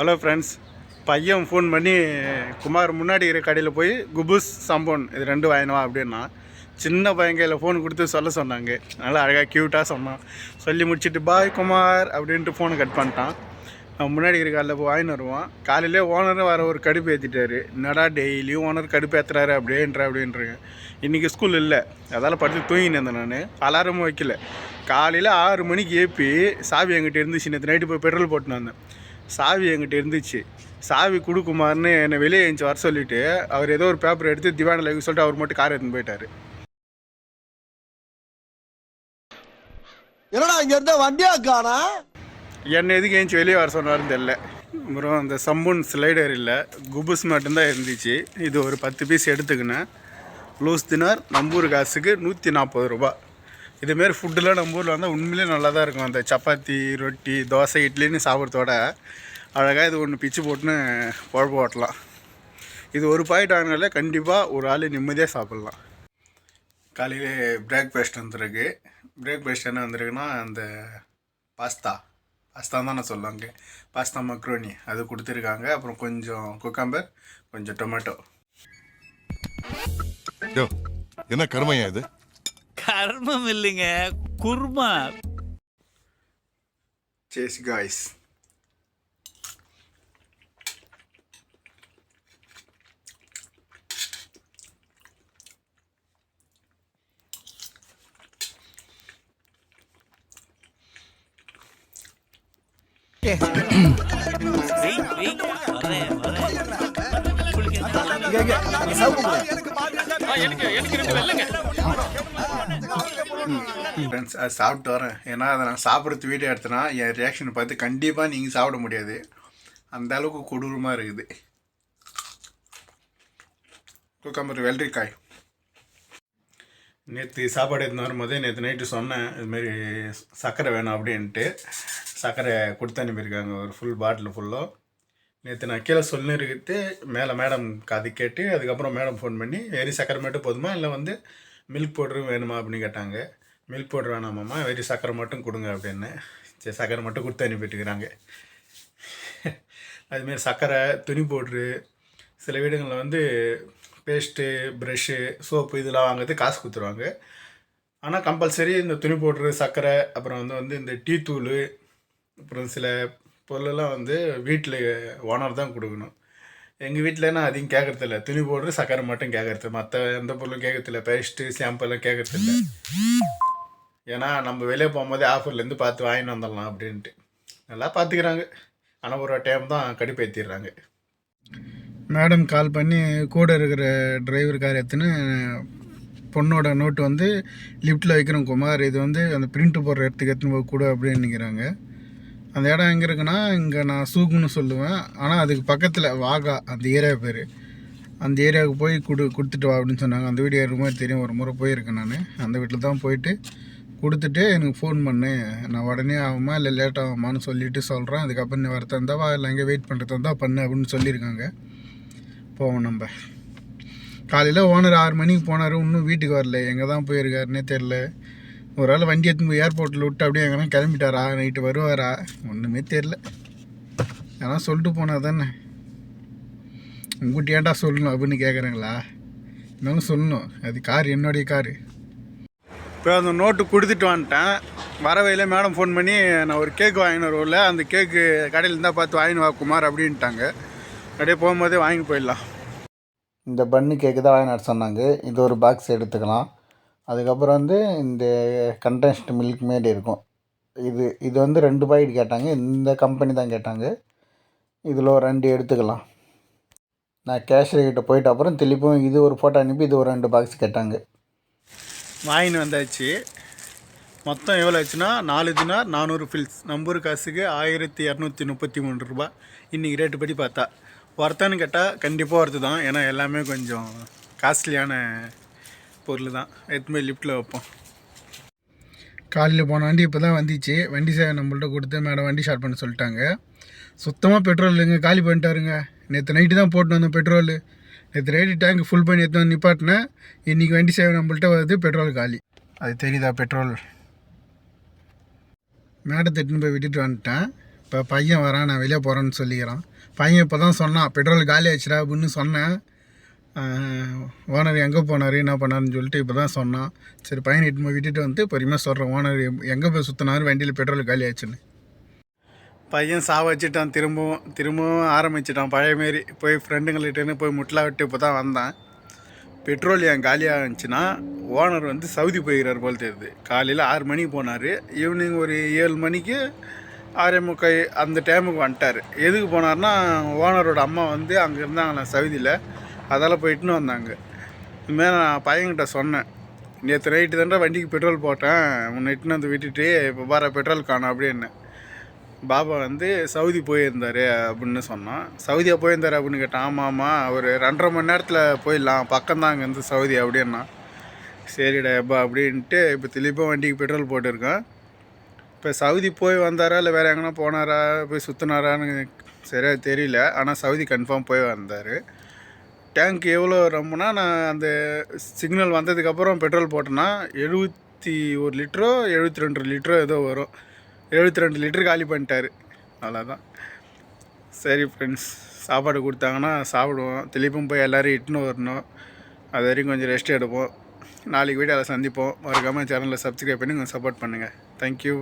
Hello friends பையன் phone பண்ணி குமார் முன்னாடி இருக்கிற கடையில் போய் குபுஸ் சம்போன் இது ரெண்டும் வாங்கினவா அப்படின்னா சின்ன பையன் கையில் ஃபோன் கொடுத்து சொல்ல சொன்னாங்க. நல்லா அழகாக க்யூட்டாக சொன்னான். சொல்லி முடிச்சுட்டு பாய் குமார் அப்படின்ட்டு ஃபோனை கட் பண்ணிட்டான். முன்னாடி இருக்கிற காலையில் போய் வாங்கின்னு வருவான். காலையிலே ஓனர் வர ஒரு கடுப்பு ஏற்றிட்டாரு என்னடா டெய்லியும் ஓனர் கடுப்பு ஏற்றுறாரு அப்படின்ற அப்படின்றங்க இன்றைக்கி ஸ்கூல் இல்லை. அதால் படுத்து தூங்கினேன் இருந்தேன் நான். அலாரமும் வைக்கல. காலையில் ஆறு மணிக்கு ஏப்பி சாவி என்கிட்ட இருந்துச்சு. நேற்று நைட்டு போய் பெட்ரோல் போட்டுன்னு வந்தேன். சாவி என்கிட்ட இருந்துச்சு. சாவி கொடுக்குமாருன்னு என்னை வெளியே எழுந்து வர சொல்லிட்டு அவர் ஏதோ ஒரு பேப்பர் எடுத்து திவானில் வைக்க சொல்லிட்டு அவர் மட்டும் கார் எடுத்துன்னு போயிட்டாரு. என்னடா இங்க இருந்த வண்டியா காணா என்னை எதுக்கு ஏஞ்சி வெளியே வர சொன்னாருன்னு தெரில அப்புறம் அந்த சம்பூன் ஸ்லைடர் இல்லை குபுஸ் மட்டும்தான் இருந்துச்சு. இது ஒரு பத்து பீஸ் எடுத்துக்கினேன். லூஸ் தினார் நம்பூர் காசுக்கு நூற்றி நாற்பது ரூபா. இதுமாரி ஃபுட்டுலாம் நம்ம ஊரில் வந்தால் உண்மையிலே நல்லா தான் இருக்கும். அந்த சப்பாத்தி ரொட்டி தோசை இட்லின்னு சாப்பிட்றதோட அழகாக இது ஒன்று பிச்சு போட்டுன்னு குழம்பு ஓட்டலாம். இது ஒரு பாக்கெட் வாங்கினாலே கண்டிப்பாக ஒரு ஆள் நிம்மதியாக சாப்பிட்லாம். காலையிலே பிரேக்ஃபாஸ்ட் வந்துருக்கு. பிரேக்ஃபாஸ்ட் என்ன வந்திருக்குன்னா அந்த பாஸ்தா பாஸ்தா தான் நான் சொல்லுவாங்க பாஸ்தா மக்ரோனி அது கொடுத்துருக்காங்க. அப்புறம் கொஞ்சம் குக்கம்பர் கொஞ்சம் டொமேட்டோ யோ என்ன கருமையா இது? கர்மம் இல்லைங்க குர்மா. சேஸ் காய்ஸ் வெய், வெய். வரேன், வரேன். குளிக்க ஃப்ரெண்ட்ஸ் அது சாப்பிட்டு வரேன். ஏன்னா அதை நான் சாப்பிட்றது வீடியோ எடுத்தேன்னா என் ரியாக்ஷனை பார்த்து கண்டிப்பாக நீங்கள் சாப்பிட முடியாது. அந்த அளவுக்கு கொடூரமாக இருக்குது. குக்கம்பர் வெள்ளரிக்காய். நேற்று சாப்பாடு எடுத்து வரும்போதே நேற்று நைட்டு சொன்னேன் இதுமாரி சர்க்கரை வேணும் அப்படின்ட்டு. சர்க்கரை கொடுத்து அனுப்பியிருக்காங்க. ஒரு ஃபுல் பாட்டில் ஃபுல்லாக நேற்று நான் கீழே சொல்லிருக்கிட்டு மேலே மேடம் காது கேட்டு அதுக்கப்புறம் மேடம் ஃபோன் பண்ணி வெறி சக்கரை மட்டும் போதுமா? இல்லை வந்து மில்க் பவுடரும் வேணுமா? அப்படின்னு கேட்டாங்க. மில்க் பவுடர் வேணாமாம்மா. வெறி சக்கரை மட்டும் கொடுங்க அப்படின்னு. சரி சக்கரை மட்டும் கொடுத்து அனுப்பிட்டுருக்குறாங்க அதுமாரி சர்க்கரை துணி பவுட்ரு சில வீடுகளில் வந்து பேஸ்ட்டு ப்ரெஷ்ஷு சோப்பு இதெல்லாம் வாங்குறது காசு கொடுத்துருவாங்க. ஆனால் கம்பல்சரி இந்த துணி பவுட்ரு சர்க்கரை அப்புறம் வந்து வந்து இந்த டீ தூள் அப்புறம் சில பொருளெல்லாம் வந்து வீட்டில் ஓனர் தான் கொடுக்கணும். எங்கள் வீட்டில் நான் அதிகம் கேட்கறதில்ல துணி போடுறது சக்கரை மட்டும் கேட்கறது மற்ற எந்த பொருளும் கேட்கறதில்ல பேஸ்ட்டு ஷாம்பெல்லாம் கேட்கறதில்ல ஏன்னா நம்ம வெளியே போகும்போதே ஆஃபர்லேருந்து பார்த்து வாங்கிட்டு வந்துடலாம் அப்படின்ட்டு. நல்லா பார்த்துக்கிறாங்க. ஆனால் ஒரு டைம் தான் கடுப்பேற்றிடுறாங்க மேடம் கால் பண்ணி கூட இருக்கிற டிரைவர் கார் எடுத்துன்னு பொண்ணோட நோட்டு வந்து லிஃப்ட்டில் வைக்கிறோம் குமார். இது வந்து அந்த பிரிண்ட் போடுற இடத்துக்கு எடுத்துன்னு போக கூட அப்படின்னு நிற்கிறாங்க அந்த இடம் எங்கே இருக்குன்னா இங்கே நான் சூக்குன்னு சொல்லுவேன். ஆனால் அதுக்கு பக்கத்தில் வாகா அந்த ஏரியா பேர். அந்த ஏரியாவுக்கு போய் கொடு கொடுத்துட்டு வா அப்படின்னு சொன்னாங்க. அந்த வீடியோ இருக்கும்போது தெரியும். ஒரு முறை போயிருக்கேன் நான். அந்த வீட்டில் தான் போயிட்டு கொடுத்துட்டு எனக்கு ஃபோன் பண்ணு. நான் உடனே ஆகுமா இல்லை லேட் ஆகுமான்னு சொல்லிட்டு சொல்கிறேன் அதுக்கப்புறம் நீ வரத்தா இருந்தா வா இல்லை எங்கே வெயிட் பண்ணுறதா இருந்தால் பண்ணு அப்படின்னு சொல்லியிருக்காங்க. போவோம் நம்ம. காலையில் ஓனர் ஆறு மணிக்கு போனார். இன்னும் வீட்டுக்கு வரல. எங்கே தான் போயிருக்காருன்னே தெரில ஒரு ஆள் வண்டி எடுத்துன்னு போய் ஏர்போர்ட்டில் விட்டு அப்படியே எங்கன்னா கிளம்பிட்டாரா? நைட்டு வருவாரா? ஒன்றுமே தெரில ஏன்னா சொல்லிட்டு போனா தானே. உங்கள்கிட்ட ஏன்டா சொல்லணும் அப்படின்னு கேட்குறாங்களா இன்னும் சொல்லணும். அது கார் என்னுடைய காரு. இப்போ அந்த நோட்டு கொடுத்துட்டு வந்துட்டேன். வர வழியில மேடம் ஃபோன் பண்ணி நான் ஒரு கேக் வாங்கின வரும்ல அந்த கேக்கு கடையில் இருந்தால் பார்த்து வாங்கினு வா குமார் அப்படின்ட்டாங்க. அப்படியே போகும்போதே வாங்கி போயிடலாம். இந்த பன்னு கேக்கு தான் வாங்கினார் சொன்னாங்க. இது ஒரு பாக்ஸ் எடுத்துக்கலாம். அதுக்கப்புறம் வந்து இந்த கண்டென்ஸ்ட் மில்க் மேட் இருக்கும். இது இது வந்து ரெண்டு பாக்கெட் கேட்டாங்க. இந்த கம்பெனி தான் கேட்டாங்க. இதில் ஒரு ரெண்டு எடுத்துக்கலாம். நான் கேஷியர்கிட்ட போயிட்ட அப்புறம் திருப்பியும் இது ஒரு ஃபோட்டோ அனுப்பி இது ஒரு ரெண்டு பாக்ஸ் கேட்டாங்க. வாங்கின்னு வந்தாச்சு. மொத்தம் எவ்வளோ ஆச்சுன்னா நாலு தினார் நானூறு ஃபில்ஸ் நம்பூர் காசுக்கு ஆயிரத்தி இரநூத்தி முப்பத்தி மூணு ரூபா. இன்றைக்கி ரேட்டு படி பார்த்தா. ஒருத்தன்னு கேட்டால் கண்டிப்பாக ஒருத்து தான் ஏன்னா எல்லாமே கொஞ்சம் காஸ்ட்லியான பொருள் தான். எடுத்துமே லிஃப்ட்டில் வைப்போம். காலையில் போன வண்டி இப்போ தான் வந்துச்சு. வண்டி சேவை நம்மள்ட்ட கொடுத்து மேடம் வண்டி ஸ்டார்ட் பண்ண சொல்லிட்டாங்க. சுத்தமாக பெட்ரோல் இல்லைங்க. காலி பண்ணிட்டாருங்க. நேற்று நைட்டு தான் போட்டு வந்தோம் பெட்ரோல் நேற்று ரேடி டேங்க் ஃபுல் பண்ணி எடுத்து வந்து நிப்பாட்டினேன். இன்றைக்கி வண்டி சேவை நம்மள்ட்ட வருது பெட்ரோல் காலி. அது தெரியுதா பெட்ரோல் மேடத்தை எடுத்துன்னு போய் விட்டுட்டு வந்துட்டேன். இப்போ பையன் வரான் நான் வெளியே போகிறேன்னு சொல்லிக்கிறான். பையன் இப்போ தான் சொன்னான் பெட்ரோல் காலி ஆச்சுடா அப்படின்னு சொன்னேன். ஓனர் எங்கே போனார் என்ன பண்ணாருன்னு சொல்லிட்டு இப்போ தான் சொன்னான். சரி பையனை இட்டு விட்டுட்டு வந்து பொறுமையாக சொல்கிறேன் ஓனர் எங்கே போய் சுற்றினாரு வண்டியில் பெட்ரோல் காலி ஆச்சுன்னு பையன் சாவ வச்சுட்டான் திரும்பவும் திரும்பவும் ஆரம்பிச்சிட்டான். பழைய மாரி போய் ஃப்ரெண்டுங்கள்கிட்டன்னு போய் முட்லா விட்டு இப்போ தான் வந்தான். பெட்ரோல் ஏன் காலியாக இருந்துச்சுன்னா ஓனர் வந்து சவுதி போயிருக்கார் போல் தெரியுது. காலையில் ஆறு மணிக்கு போனார். ஈவினிங் ஒரு ஏழு மணிக்கு ஆறே முக்கை அந்த டைமுக்கு வந்துட்டார். எதுக்கு போனார்னா ஓனரோட அம்மா வந்து அங்கே இருந்தாங்களே சவுதியில். அதால் போயிட்டுன்னு வந்தாங்க. இதுமாரி நான் பையன்கிட்ட சொன்னேன். நேற்று நைட்டு தாண்டா வண்டிக்கு பெட்ரோல் போட்டேன். உன்னை இட்டுன்னு வந்து விட்டுட்டு இப்போ வர பெட்ரோல் காணும் அப்படின்னு. பாபா வந்து சவுதி போயிருந்தார் அப்படின்னு சொன்னான். சவுதியாக போயிருந்தார் அப்படின்னு கேட்டான். ஆமாம் ஆமாம் ஒரு ரெண்டரை மணி நேரத்தில் போயிடலாம். பக்கம்தான் அங்கேருந்து சவுதி அப்படின்னா. சரிடா எப்பா அப்படின்ட்டு இப்போ திலீப்பாக வண்டிக்கு பெட்ரோல் போட்டிருக்கேன். இப்போ சவுதி போய் வந்தாரா இல்லை வேறு எங்கன்னா போனாரா போய் சுற்றினாரான்னு சரியாக தெரியல. ஆனால் சவுதி கன்ஃபார்ம் போய் வந்தார். டேங்க் எவ்வளோ ரொம்பனா நான் அந்த சிக்னல் வந்ததுக்கப்புறம் பெட்ரோல் போட்டேன்னா எழுபத்தி ஒரு லிட்டரோ எழுபத்தி ரெண்டு லிட்டரோ ஏதோ வரும். எழுபத்தி ரெண்டு லிட்டர் காலி பண்ணிட்டாரு. அவ்வளோதான். சரி ஃப்ரெண்ட்ஸ் சாப்பாடு கொடுத்தாங்கன்னா சாப்பிடுவோம். திருப்பியும் போய் எல்லோரும் இட்டுன்னு வரணும். அது வரைக்கும் கொஞ்சம் ரெஸ்ட் எடுப்போம். நாளைக்கு வீடியோவில் சந்திப்போம். மறக்காமல் சேனலில் சப்ஸ்கிரைப் பண்ணி கொஞ்சம் சப்போர்ட் பண்ணுங்கள் தேங்க்யூ